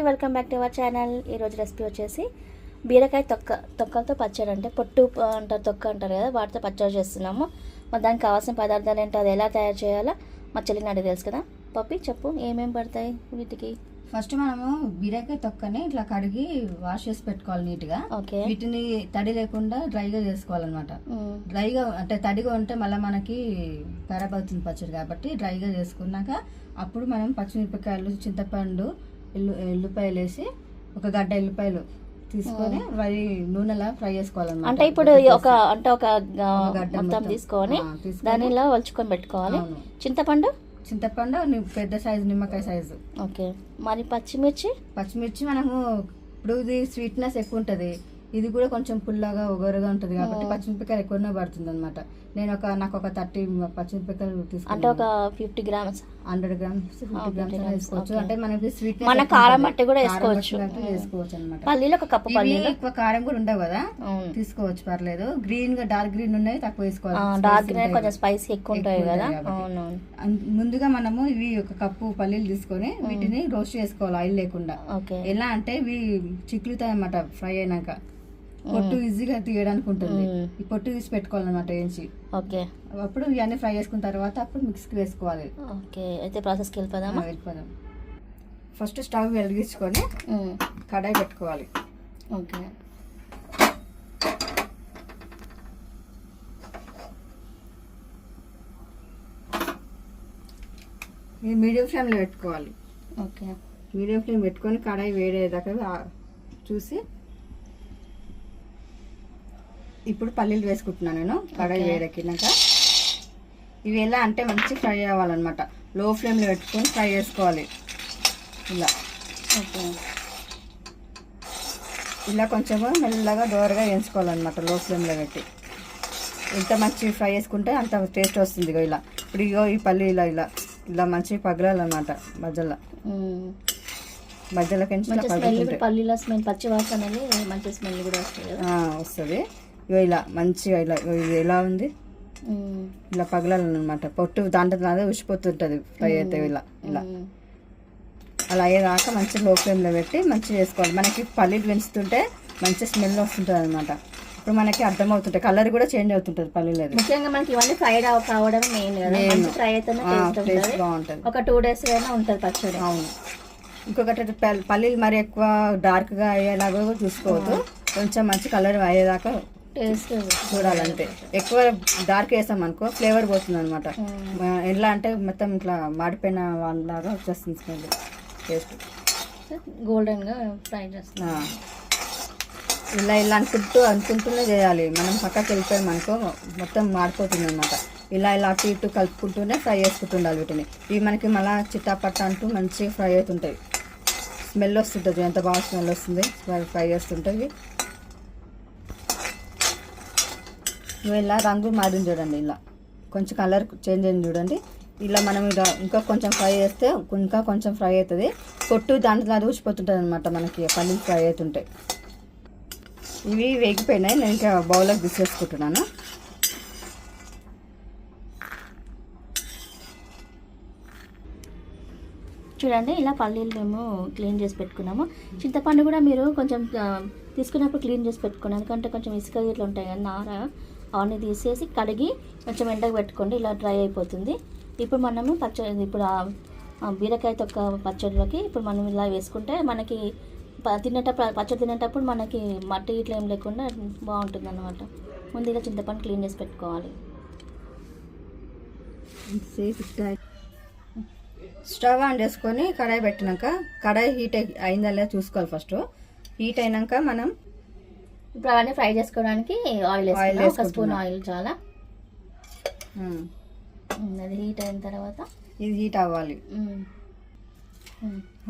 అండి welcome back to our channel ఈరోజు recipe వచ్చేసి బీరకాయ తొక్క తొక్కలతో పచ్చడి అంటే పొట్టు అంటారు తొక్క అంటారు కదా వాటితో పచ్చడి చేస్తున్నాము. మరి దానికి కావాల్సిన పదార్థాలు ఏంటో అది ఎలా తయారు చేయాలో మా చెల్లిని అడిగి తెలుసు కదా. పప్పి చెప్పు ఏమేమి పడతాయి వీటికి? ఫస్ట్ మనము బీరకాయ తొక్కని ఇట్లా కడిగి వాష్ చేసి పెట్టుకోవాలి నీట్గా ఓకే. వీటిని తడి లేకుండా డ్రైగా చేసుకోవాలన్నమాట. డ్రైగా అంటే తడిగా ఉంటే మళ్ళీ మనకి ఖరాబ్ అవుతుంది పచ్చడి కాబట్టి డ్రైగా చేసుకున్నాక అప్పుడు మనం పచ్చిమిరపకాయలు చింతపండు ఎల్లు ఎల్లుపాయలు వేసి ఒక గడ్డ ఎల్లుపాయలు తీసుకొని వరి నూనెలా ఫ్రై చేసుకోవాలన్నమాట. అంటే ఇప్పుడు ఒక అంటే ఒక గడ్డ మొత్తం. తీసుకొని ఇలా వలుచుకొని పెట్టుకోవాలి. చింతపండు? చింతపండు పెద్ద సైజు నిమ్మకాయ సైజు. ఓకే. మరి పచ్చిమిర్చి? పచ్చిమిర్చి మనము ఇప్పుడు ఇది స్వీట్నెస్ ఎక్కువ ఉంటుంది ఇది కూడా కొంచెం పుల్లగా ఒగరుగా ఉంటుంది కాబట్టి పచ్చిమిరపకాయలు ఎక్కువనే పడుతుంది అనమాట నేను ఒక నాకు ఒక థర్టీ పచ్చిమిరపకాయలు అంటే తీసుకున్నాను. ఒక fifty grams hundred grams fifty 50 grams వేసుకోవచ్చు. అంటే మనకి స్వీట్ మన కారం బట్టి కూడా వేసుకోవచ్చు. వేసుకోవచ్చు అనమాట పల్లీలు ఒక కప్పు పల్లీలు. ఎక్కువ కారం కూడా ఉండవు కదా? తీసుకోవచ్చు పర్లేదు. గ్రీన్గా డార్క్ గ్రీన్ ఉన్నాయి తక్కువ వేసుకోవాలి. డార్క్ గ్రీన్ కొంచెం స్పైసీ ఎక్కువ ఉంటాయి కదా? ముందుగా మనము ఇవి ఒక కప్పు పల్లీలు తీసుకొని వీటిని రోస్ట్ చేసుకోవాలి ఆయిల్ లేకుండా. ఎలా అంటే ఇవి చిక్కులుతాయి అన్నమాట ఫ్రై అయినాక. పొట్టు ఈజీగా తీయడానికి ఉంటుంది. ఈ పొట్టు తీసి పెట్టుకోవాలన్నమాట వేయించి ఓకే. అప్పుడు ఇవన్నీ ఫ్రై చేసుకున్న తర్వాత అప్పుడు మిక్స్కి వేసుకోవాలి. ఓకే. అయితే ప్రాసెస్కి వెళ్ళిపోదామా? వెళ్ళిపోదాం. ఫస్ట్ స్టవ్ వెలిగించుకొని కడాయి పెట్టుకోవాలి. ఓకే. ఇది మీడియం ఫ్లేమ్లో పెట్టుకోవాలి. ఓకే. మీడియం ఫ్లేమ్ పెట్టుకొని కడాయి వేడేదాకా చూసి ఇప్పుడు పల్లీలు వేసుకుంటున్నాను నేను కడాయి. వేడెక్కినాక. ఇవి ఎలా అంటే మంచి ఫ్రై అవ్వాలన్నమాట. లో ఫ్లేమ్లో పెట్టుకొని ఫ్రై చేసుకోవాలి. ఇలా. ఓకే. ఇలా కొంచెం మెల్లగా దోరగా వేయించుకోవాలన్నమాట లో ఫ్లేమ్లో పెట్టి. ఎంత మంచి ఫ్రై చేసుకుంటే అంత టేస్ట్ వస్తుంది ఇగో ఇలా. ఇప్పుడు ఇగో ఈ పల్లి ఇలా ఇలా. ఇలా మంచి పగలాలన్నమాట మధ్యలో. మధ్యలో కంచి పల్లీల స్మెల్ పచ్చి వాసన మంచి స్మెల్ కూడా వస్తుంది వస్తుంది. ఇగో ఇలా మంచిగా ఇలా ఇది ఎలా ఉంది? ఇలా పగలాలన్నమాట. పొట్టు దాంట్లో దాంట్లో ఉసిపోతుంటుంది ఫ్రై అయితే ఇలా ఇలా. అలా అయ్యేదాకా మంచి లో ఫ్లేమ్లో పెట్టి మంచిగా చేసుకోవాలి. మనకి పల్లీలు పెంచుతుంటే మంచి స్మెల్ వస్తుంటుంది అనమాట ఇప్పుడు మనకి అర్థమవుతుంటుంది కలర్ కూడా చేంజ్ అవుతుంటుంది పల్లీలు అది ముఖ్యంగా మనకి ఇవన్నీ ఫ్రై కావడం మెయిన్ కదా. ఫ్రై బాగుంటుంది. ఒక టూ డేస్ అయినా ఉంటుంది పచ్చడి. అవును. ఇంకొకటి పల్- పల్లీలు మరి ఎక్కువ డార్క్గా అయ్యేలాగా చూసుకోవద్దు. కొంచెం మంచి కలర్ అయ్యేదాకా టేస్ట్ చూడాలంటే ఎక్కువ డార్క్ వేసాం అనుకో ఫ్లేవర్ పోతుంది అనమాట ఎలా అంటే మొత్తం ఇట్లా మాడిపోయిన వాళ్ళలాగా వచ్చేస్తుంది స్మెల్ టేస్ట్ గోల్డెన్గా ఫ్రై చేస్తాం ఆ. ఇలా ఇలా అనుకుంటూ అనుకుంటూనే చేయాలి. మనం పక్కకి వెళ్ళిపోయాం అనుకో మొత్తం మాడిపోతుంది అనమాట ఇలా ఇలా అటు ఇటు కలుపుకుంటూనే ఫ్రై చేసుకుంటుండాలి వీటిని. ఇవి మనకి మళ్ళీ చిట్టాపట్ట అంటూ మంచిగా ఫ్రై అవుతుంటాయి. స్మెల్ వస్తుంటుంది. ఎంత బాగా స్మెల్ వస్తుంది. ఫ్రై ఫ్రై చేస్తుంటుంది ఇవి ఇలా రంగు మారింది చూడండి ఇలా. కొంచెం కలర్ చేంజ్ అయింది చూడండి. ఇలా మనం ఇలా ఇంకా కొంచెం ఫ్రై చేస్తే ఇంకా కొంచెం ఫ్రై అవుతుంది. పొట్టు దాంట్లో అది ఊసిపోతుంటుంది అనమాట మనకి పల్లీలు ఫ్రై అవుతుంటాయి ఇవి వేగిపోయినాయి. నేను ఇంకా బౌల్లోకి తీసేసుకుంటున్నాను. చూడండి ఇలా పల్లీలు మేము క్లీన్ చేసి పెట్టుకున్నాము. చింతపండు కూడా మీరు కొంచెం తీసుకున్నప్పుడు క్లీన్ చేసి పెట్టుకున్నాను ఎందుకంటే కొంచెం ఇసుక ఇట్లా ఉంటాయి కదా నార. ఆన్ని తీసేసి కడిగి కొంచెం ఎండకు పెట్టుకోండి ఇలా డ్రై అయిపోతుంది. ఇప్పుడు మనము పచ్చడి ఇప్పుడు బీరకాయ తొక్క పచ్చడిలోకి ఇప్పుడు మనం ఇలా వేసుకుంటే మనకి తినేటప్పుడు పచ్చడి తినేటప్పుడు మనకి మట్టి ఇట్లా ఏం లేకుండా బాగుంటుంది అనమాట ముందు ఇలా చింతపండు క్లీన్ చేసి పెట్టుకోవాలి. స్టవ్ ఆన్ చేసుకొని కడాయి పెట్టినాక కడాయి హీట్ అయిందా లేదా చూసుకోవాలి ఫస్ట్. హీట్ అయినాక మనం ఇప్పుడు అవన్నీ ఫ్రై చేసుకోవడానికి ఆయిల్ వేసుకున్నాం ఒక స్పూన్. ఆయిల్ చాలా. అది హీట్ అయిన తర్వాత. ఇది హీట్ అవ్వాలి.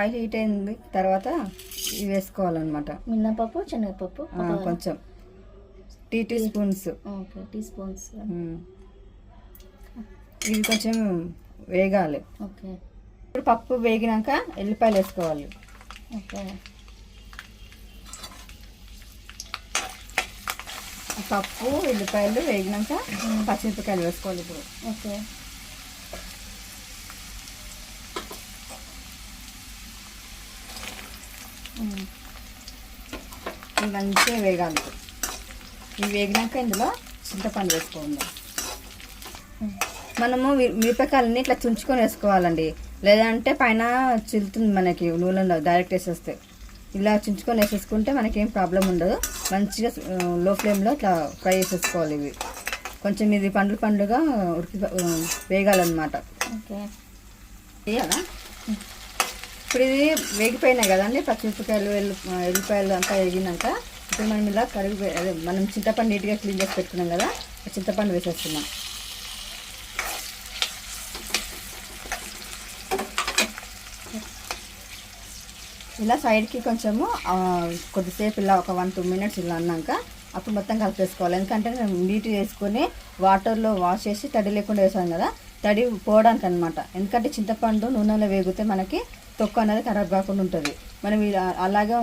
ఆయిల్ హీట్ అయింది. తర్వాత ఇవి వేసుకోవాలన్నమాట. మినపప్పు శనగపప్పు కొంచెం. Tea tea spoons. Okay tea spoons. ఇవి కొంచెం వేగాలి. ఓకే. ఇప్పుడు పప్పు వేగినాక ఎల్లిపాయలు వేసుకోవాలి. ఓకే. పప్పు ఎల్లిపాయలు వేగినాక పచ్చిమిరపకాయలు వేసుకోవాలి ఇప్పుడు. ఓకే. మంచిగా వేగాలి ఇవి వేగినాక ఇందులో చింతపండు వేసుకోండి. మనము మిరపకాయలని ఇట్లా తుంచుకొని వేసుకోవాలండి. లేదంటే పైన చిల్లుతుంది మనకి నూనెలో డైరెక్ట్ వేసేస్తే. ఇలా చుంచుకొని వేసేసుకుంటే మనకి ఏం ప్రాబ్లం ఉండదు. మంచిగా లో ఫ్లేమ్లో ఇట్లా ఫ్రై చేసేసుకోవాలి ఇవి. కొంచెం ఇది పండ్లు పండుగ ఉడికి వేగాలన్నమాట. వేయాలా? ఇప్పుడు ఇది వేగిపోయినాయి కదండి పచ్చిమిరపకాయలు ఎల్లు ఎల్లిపాయలు అంతా వేగినాక ఇప్పుడు మనం ఇలా కరిగి మనం చింతపండు నీట్గా క్లీన్ చేసి పెట్టుకున్నాం కదా చింతపండు వేసేస్తున్నాం. ఇలా సైడ్కి కొంచెము కొద్దిసేపు ఇలా ఒక వన్ టూ మినిట్స్ ఇలా అన్నాక అప్పుడు మొత్తం కలిపేసుకోవాలి. ఎందుకంటే నేను నీట్ వేసుకొని వాటర్లో వాష్ చేసి తడి లేకుండా వేసాను కదా తడి పోవడానికి అనమాట ఎందుకంటే చింతపండు నూనెలో వేగితే మనకి తొక్కు అనేది ఖరాబ్ కాకుండా ఉంటుంది. మనం ఇలా అలాగే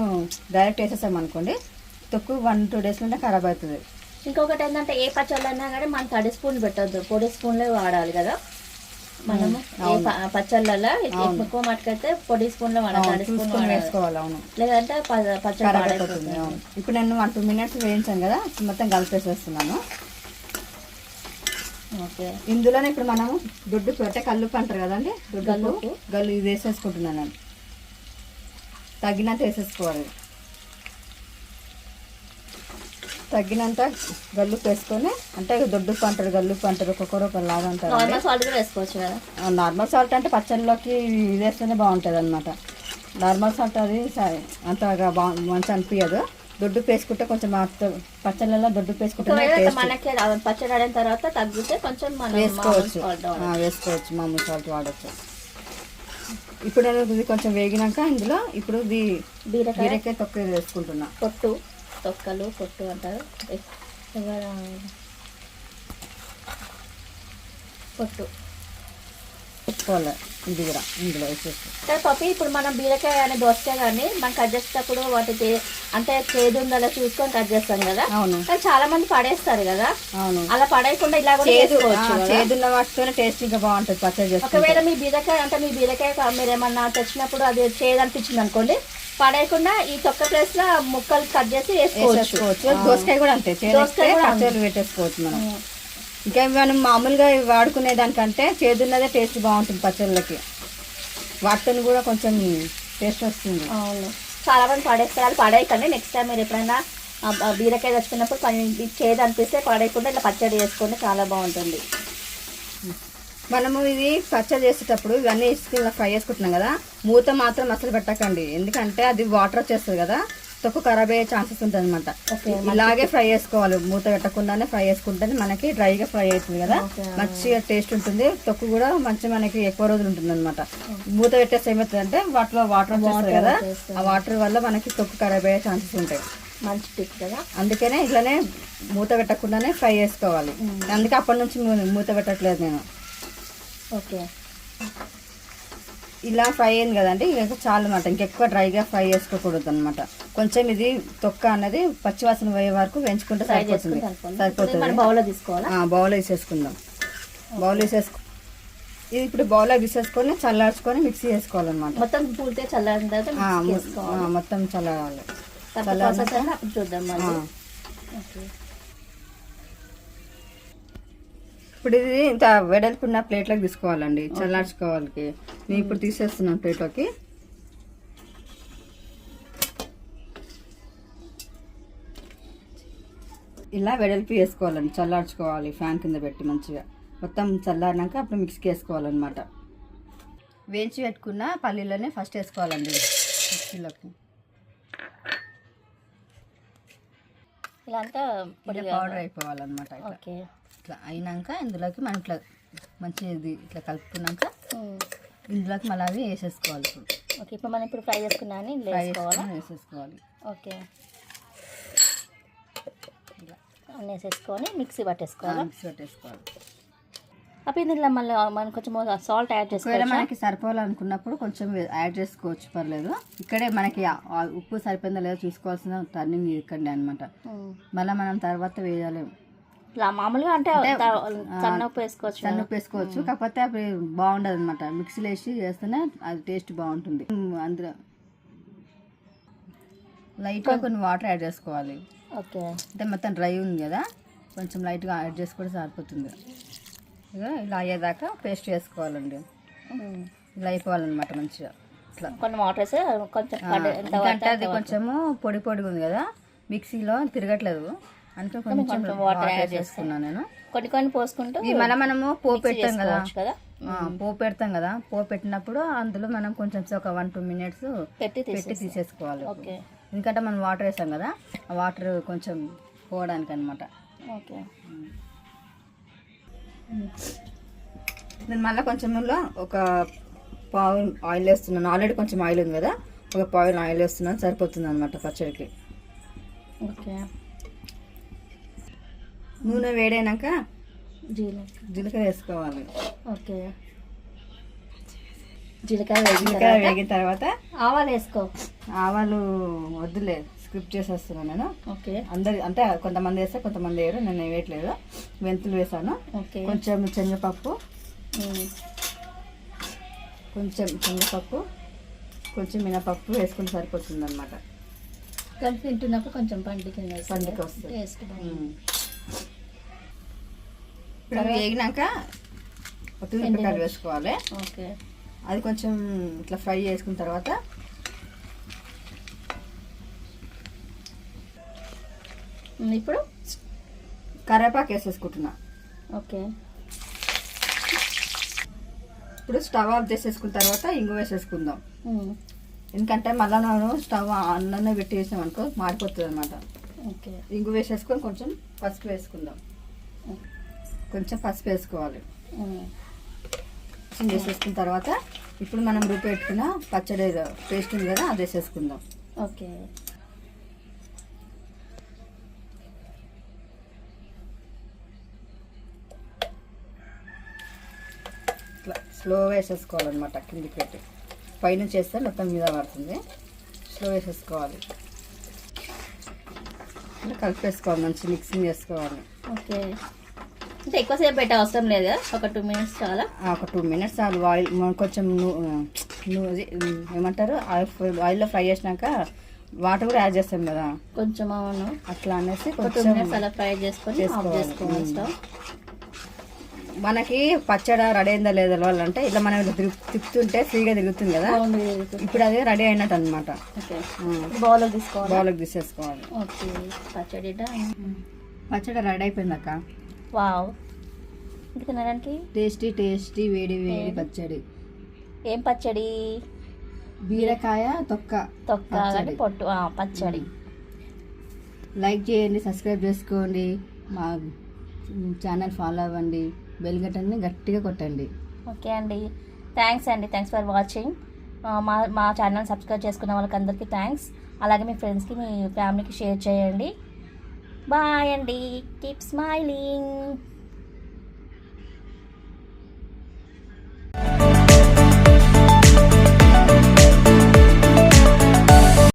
డైరెక్ట్ వేసేసాం అనుకోండి తొక్కు వన్ టూ డేస్లోనే ఖరాబ్ అవుతుంది. ఇంకొకటి ఏంటంటే ఏ పచ్చళ్ళన్నా కానీ మనం తడి స్పూన్ పెట్టద్దు. పొడి స్పూన్లే వాడాలి కదా. మనము ఏ ప- పచ్చళ్ళల్లో ఎక్కువ మటుకైతే పొడి స్పూన్ వాడాలి. వేసుకోవాలి అవును. లేదంటే పచ్చడి ఇప్పుడు నేను వన్ టూ మినిట్స్ వేయించాను కదా మొత్తం కలిపేసేస్తున్నాను. ఓకే. ఇందులోనే ఇప్పుడు మనము దొడ్డు అంటే కల్లుప్పు అంటారు కదండి దొడ్డు. గల్లు ఇది వేసేసుకుంటున్నాను నేను. తగినంత వేసేసుకోవాలి. తగినంత గల్లుప్పు వేసుకొని అంటే దొడ్డుప్పు అంటారు గల్లుప్పు అంటారు ఒక్కొక్కరు ఒక లాగా అంటారు నార్మల్ సాల్ట్ కూడా వేసుకోవచ్చు కదా? నార్మల్ సాల్ట్ అంటే పచ్చళ్ళలోకి ఇది వేస్తేనే బాగుంటుంది అనమాట నార్మల్ సాల్ట్ అది అంతగా బా మంచి అనిపించదు దొడ్డు వేసుకుంటే కొంచెం పచ్చళ్ళలో దొడ్డు వేసుకుంటే మనకి పచ్చడి ఆడిన తర్వాత తగ్గితే కొంచెం వేసుకోవచ్చు. వేసుకోవచ్చు మామూలు సాల్ట్ వాడచ్చు. ఇప్పుడు ఇది కొంచెం వేగినాక ఇందులో ఇప్పుడు ఇది బీరకాయ? తొక్క వేసుకుంటున్నా. పొట్టు తొక్కలు పొట్టు అంటారు. పొట్టు. వేసుకోవాలి ఇది కూడా ఇందులో వేసేసి. పప్పి ఇప్పుడు మనం బీరకాయ కానీ దోసకాయ కానీ మనం కట్ చేసేటప్పుడు వాటి తే- అంటే చేదు ఉందలా చూసుకొని కట్ చేస్తాం కదా. అవును. కానీ చాలా మంది పడేస్తారు కదా. అవును. అలా పడేయకుండా ఇలా కూడా చేదు వాటితోనే టేస్ట్ ఇంకా బాగుంటుంది పచ్చడి చేసుకుంటే. ఒకవేళ మీ బీరకాయ అంటే మీ బీరకాయ మీరు ఏమన్నా తెచ్చినప్పుడు అది చేదు అనిపించింది అనుకోండి పడేయకుండా ఈ తొక్క ప్లేస్లో ముక్కలు కట్ చేసి వేసుకోవచ్చు. దోసకాయ కూడా అంతే. దోసకాయ పచ్చళ్ళు పెట్టేసుకోవచ్చు మనం. ఇంకా మనం మామూలుగా వాడుకునే దానికంటే చేదున్నదే టేస్ట్ బాగుంటుంది పచ్చళ్ళకి. వాటితో కూడా కొంచెం టేస్ట్ వస్తుంది. అవును. చాలా మంది పడేస్తారు. పడేయకండి. నెక్స్ట్ టైం మీరు ఎప్పుడైనా బీరకాయ తెచ్చుకున్నప్పుడు చేదు అనిపిస్తే పడేయకుండా ఇట్లా పచ్చడి చేసుకోండి చాలా బాగుంటుంది. మనము ఇది పచ్చడి చేసేటప్పుడు ఇవన్నీ వేసుకుని ఇలా ఫ్రై చేసుకుంటున్నాం కదా. మూత మాత్రం అసలు పెట్టకండి. ఎందుకంటే అది వాటర్ వచ్చేస్తుంది కదా. తొక్కు ఖరాబ్ అయ్యే ఛాన్సెస్ ఉంటుంది అనమాట ఇలాగే ఫ్రై చేసుకోవాలి. మూత పెట్టకుండానే ఫ్రై చేసుకుంటే మనకి డ్రైగా ఫ్రై అవుతుంది కదా. మంచిగా టేస్ట్ ఉంటుంది. తొక్కు కూడా మంచి మనకి ఎక్కువ రోజులు ఉంటుంది అనమాట మూత పెట్టేస్తే ఏమవుతుంది అంటే వాటిలో వాటర్ వచ్చేస్తుంది కదా. ఆ వాటర్ వల్ల మనకి తొక్కు ఖరాబ్ అయ్యే ఛాన్సెస్ ఉంటాయి. మంచి టిప్ కదా. అందుకనే ఇట్లానే మూత పెట్టకుండానే ఫ్రై చేసుకోవాలి. అందుకే అప్పటి నుంచి మూత పెట్టట్లేదు నేను. ఓకే. ఇలా ఫ్రై అయింది కదండి. ఇక చాలు అనమాట ఇంకెక్కువ డ్రైగా ఫ్రై చేసుకోకూడదు అనమాట కొంచెం ఇది తొక్క అన్నది పచ్చివాసన పోయే వరకు వేయించుకుంటే సరిపోతుంది. సరిపోతుంది. బౌల్లో తీసుకోవాలా? బౌల్ వేసేసుకుందాం. బౌల్ వేసేసుకో ఇది ఇప్పుడు బౌల్లో తీసేసుకొని చల్లార్చుకొని మిక్సీ చేసుకోవాలన్నమాట మొత్తం పూర్తిగా చల్లారిన తర్వాత మొత్తం చల్లారాలి. అప్పుడు చూద్దాం. ఓకే. ఇప్పుడు ఇది ఇంత వెడల్పున్న ప్లేట్లోకి తీసుకోవాలండి. చల్లార్చుకోవాలి నేను ఇప్పుడు తీసేస్తున్నాను ప్లేట్లోకి. ఇలా వెడల్పు వేసుకోవాలండి. చల్లార్చుకోవాలి. ఫ్యాన్ కింద పెట్టి మంచిగా. మొత్తం చల్లారినాక అప్పుడు మిక్స్కి వేసుకోవాలన్నమాట. వేయించి పెట్టుకున్న పల్లీలనే ఫస్ట్ వేసుకోవాలండి. మిక్సీలోకి. ఇలా అంతా పౌడర్ అయిపోవాలన్నమాట ఓకే. ఇట్లా అయినాక ఇందులోకి మనం ఇట్లా మంచిగా ఇది ఇట్లా కలుపుకున్నాక. ఇందులోకి మళ్ళీ అవి వేసేసుకోవాలి ఇప్పుడు. ఓకే ఇప్పుడు మనం ఇప్పుడు ఫ్రై చేసుకున్నాను ఫ్రై చేసుకొని వేసేసుకోవాలి. ఓకే. అన్నీ వేసేసుకొని మిక్సీ పట్టేసుకోవాలా? మిక్స్ పెట్టేసుకోవాలి. అప్పుడు ఇందులో మళ్ళీ మనం కొంచెం సాల్ట్ యాడ్ చేసుకోవాలి మనకి సరిపోవాలనుకున్నప్పుడు కొంచెం యాడ్ చేసుకోవచ్చు పర్లేదు. ఇక్కడే మనకి ఉప్పు సరిపోయిందో లేదో చూసుకోవాల్సిన టర్నింగ్ ఇక్కడే అనమాట మళ్ళీ మనం తర్వాత వేయలేము మామూలుగా అంటే త- సన్న ఉప్పు వేసుకోవచ్చు సన్న ఉప్పు వేసుకోవచ్చు కాకపోతే అవి బాగుండదు అనమాట మిక్సీలో వేసి చేస్తేనే అది టేస్ట్ బాగుంటుంది. అందులో లైట్గా కొన్ని వాటర్ యాడ్ చేసుకోవాలి. ఓకే. అంటే మొత్తం డ్రై ఉంది కదా కొంచెం లైట్గా యాడ్ చేసుకుంటే సరిపోతుంది. ఇలా అయ్యేదాకా పేస్ట్ చేసుకోవాలండి. ఇలా అయిపోవాలన్నమాట మంచిగా. ఇట్లా. కొన్ని వాటర్ వేస్తే కొంచెం పడితే అది కొంచెము పొడి పొడిగా ఉంది కదా మిక్సీలో తిరగట్లేదు. అంటే కొంచెం వాటర్ యాడ్ చేసుకున్నాను నేను. కొన్ని కొన్ని పోసుకుంటూ మళ్ళీ మనము పోపు పెడతాం కదా. కదా. పోపు పెడతాం కదా. పోపు పెట్టినప్పుడు అందులో మనం కొంచెం ఒక వన్ టూ మినిట్స్ పెట్టి పెట్టి తీసి తీసేసుకోవాలి ఎందుకంటే మనం వాటర్ వేసాం కదా వాటర్ కొంచెం పోవడానికి అనమాట ఓకే. నేను మళ్ళీ కొంచెం ఇందులో ఒక పావు ఆయిల్ వేస్తున్నాను. ఆల్రెడీ కొంచెం ఆయిల్ ఉంది కదా. ఒక పావు ఆయిల్ వేస్తున్నాను. సరిపోతుంది అనమాట పచ్చడికి. ఓకే. నూనె వేడైనాక జీలకర్ర. జీలకర్ర వేసుకోవాలి. ఓకే. జీలకర్ర వేగిన జీలకర్ర తర్వాత వేగిన తర్వాత ఆవాలు వేసుకో. ఆవాలు వద్దులే స్క్రిప్ట్ చేసేస్తున్నాను నేను. ఓకే. అందరి అంటే కొంతమంది వేస్తే కొంతమంది వేయరు నేను వేయట్లేదు. మెంతులు వేసాను. ఓకే. కొంచెం శనగపప్పు. కొంచెం శనగపప్పు. కొంచెం మినపప్పు వేసుకుంటే సరిపోతుంది అనమాట కలిపి తింటున్నప్పుడు కొంచెం పండుగ పండుగ వస్తుంది. బాగుంది. ఇప్పుడు అవి వేగినాక మిరపకాయలు వేసుకోవాలి. ఓకే. అది కొంచెం ఇట్లా ఫ్రై చేసుకున్న తర్వాత ఇప్పుడు? కరివేపాకు వేసేసుకుంటున్నా. ఓకే. ఇప్పుడు స్టవ్ ఆఫ్ చేసేసుకున్న తర్వాత ఇంగు వేసేసుకుందాం. ఎందుకంటే మళ్ళీ నేను స్టవ్ పెట్టి వేసాం అనుకో మాడిపోతుంది అనమాట ఓకే. ఇంగు వేసేసుకొని కొంచెం పసుపు వేసుకుందాం. కొంచెం పసుపు వేసుకోవాలి. వేసేసుకున్న తర్వాత ఇప్పుడు మనం రుబ్బు పెట్టుకున్న పచ్చడి పేస్ట్ ఉంది కదా అది వేసేసుకుందాం. ఓకే. ఇట్లా స్లో వేసేసుకోవాలన్నమాట కిందికి పెట్టి. పైనుంచి వేస్తే మొత్తం మీద పడుతుంది. స్లో వేసేసుకోవాలి. ఇట్లా కలిపేసుకోవాలి మంచి మిక్సింగ్ చేసుకోవాలి. ఓకే. అంటే ఎక్కువసేపు పెట్టే అవసరం లేదు? ఒక టూ మినిట్స్ చాలా? ఒక టూ మినిట్స్ ఆయిల్ ఆయిల్ కొంచెం ఏమంటారు? ఆయిల్ ఆయిల్లో ఫ్రై చేసినాక వాటర్ కూడా యాడ్ చేస్తాం కదా. కొంచెం అవును. అట్లా అనేసి టూ కొంచెం మినిట్స్ అలా ఫ్రై చేసుకొని ఆఫ్ చేసుకోవాలి. మనకి పచ్చడి రెడీ అయిందా లేదా వాళ్ళంటే ఇట్లా మనం ఇట్లా తిరుగు తిప్పుతుంటే ఫ్రీగా తిరుగుతుంది కదా. ఇప్పుడు అది రెడీ అయినట్టు అనమాట ఓకే బౌల్ తీసుకోవాలి. బౌల్కి తీసేసుకోవాలి. ఓకే. పచ్చడి. పచ్చడి రెడీ అయిపోయిందక్క వావ్. ఇది తినడానికి టేస్టీ టేస్టీ వేడి వేడి పచ్చడి. ఏం పచ్చడి? బీరకాయ తొక్క తొక్క పొట్టు. పచ్చడి. లైక్ చేయండి సబ్స్క్రైబ్ చేసుకోండి. మా ఛానల్ ఫాలో అవ్వండి. బెల్గట్టల్ని గట్టిగా కొట్టండి. ఓకే అండి. థ్యాంక్స్ అండి. Thanks for watching. మా మా ఛానల్ సబ్స్క్రైబ్ చేసుకున్న వాళ్ళకి అందరికీ థ్యాంక్స్. అలాగే మీ ఫ్రెండ్స్కి మీ ఫ్యామిలీకి షేర్ చేయండి. బాయ్ అండి. Keep smiling